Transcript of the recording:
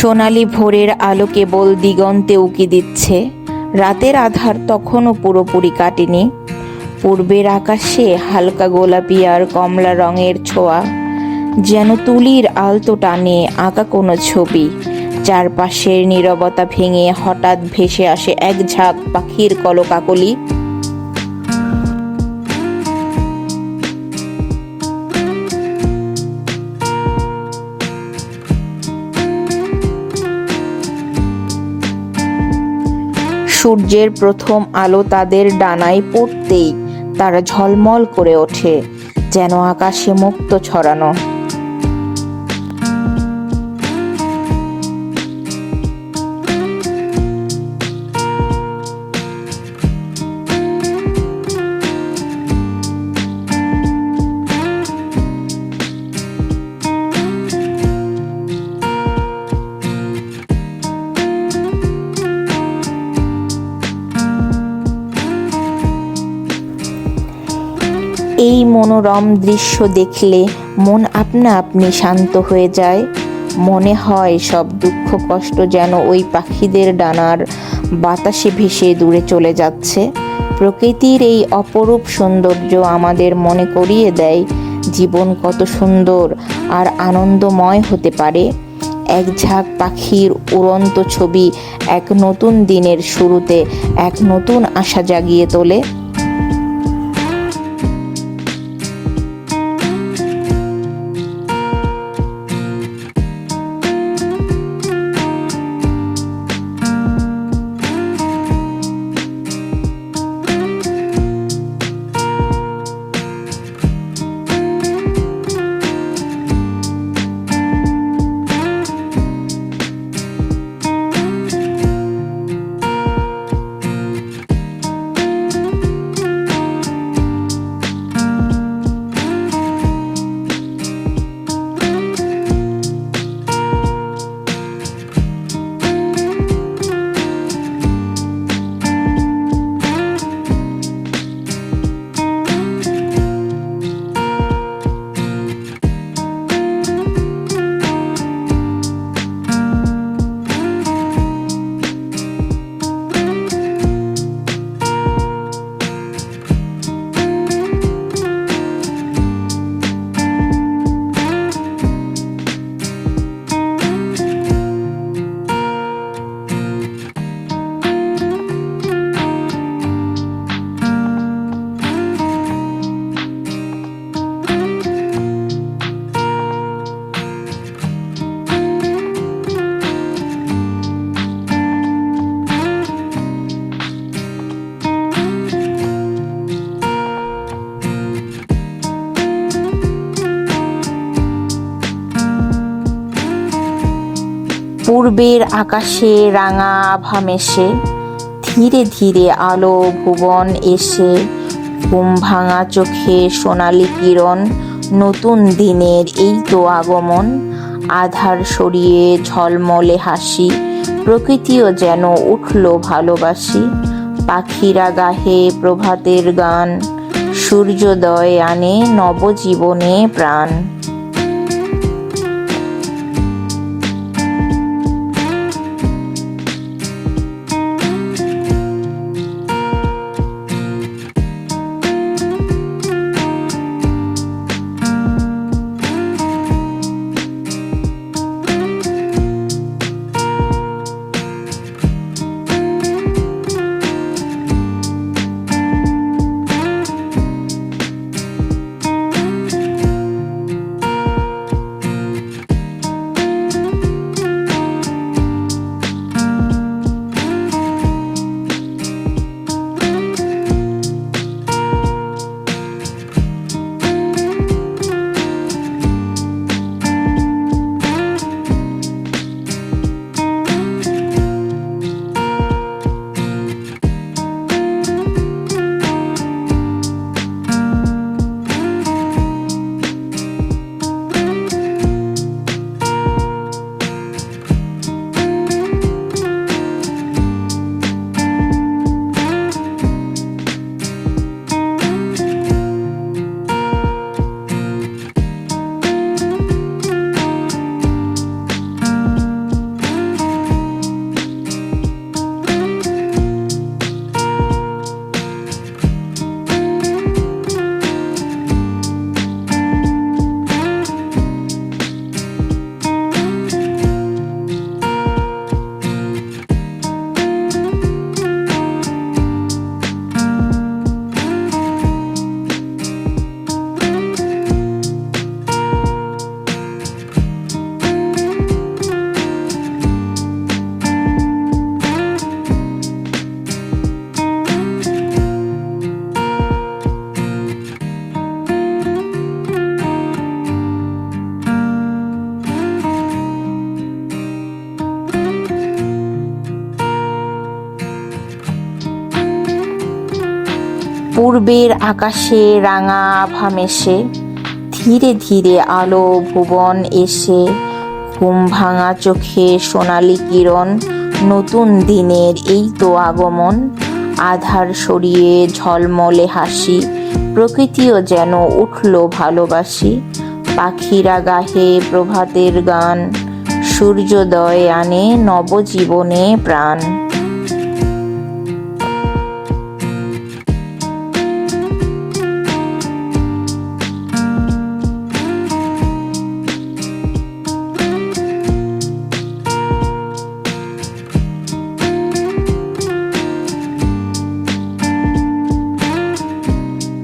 সোনালি ভোরের আলো কেবল দিগন্তে উকি দিচ্ছে। রাতের আধার তখনও পুরোপুরি কাটেনি। পূর্বের আকাশে হালকা গোলাপি আর কমলা রঙের ছোঁয়া। যেন তুলির আলতো টানে আঁকা কোনো ছবি। চারপাশের নীরবতা ভেঙে হঠাৎ ভেসে আসে এক ঝাঁক পাখির কলকাকলি। সূর্যের প্রথম আলো তাদের ডানায় পড়তেই তারা ঝলমল করে ওঠে যেন আকাশে মুক্ত ছড়ানো। মনোরম দৃশ্য দেখলে মন আপনা আপনি শান্ত হয়ে যায়। মনে হয় সব দুঃখ কষ্ট যেন ওই পাখিদের ডানার বাতাসে ভেসে দূরে চলে যাচ্ছে। প্রকৃতির এই অপরূপ সৌন্দর্য আমাদের মনে করিয়ে দেয় জীবন কত সুন্দর আর আনন্দময় হতে পারে। এক ঝাঁক পাখির উড়ন্ত ছবি এক নতুন দিনের শুরুতে এক নতুন আশা জাগিয়ে তোলে। পূর্বের আকাশে রাঙা আভা মেশে, ধীরে ধীরে আলো ভুবন এসে, ঘুম ভাঙা চোখে সোনালি কিরণ, নতুন দিনের এই তো আগমন, আধার সরিয়ে ঝলমলে হাসি, প্রকৃতিও যেন উঠল ভালোবাসি, পাখিরা গাহে প্রভাতের গান, সূর্যোদয় আনে নবজীবনে প্রাণ। পূর্বের আকাশে রাঙা আভা মেশে ধীরে ধীরে আলো ভুবন এসে, ঘুম ভাঙা চোখে সোনালি কিরণ, নতুন দিনের এই তো আগমন, আধার সরিয়ে ঝলমলে হাসি, প্রকৃতিও যেন উঠল ভালোবাসি, পাখিরা গাহে প্রভাতের গান, সূর্যোদয় আনে নবজীবনে প্রাণ।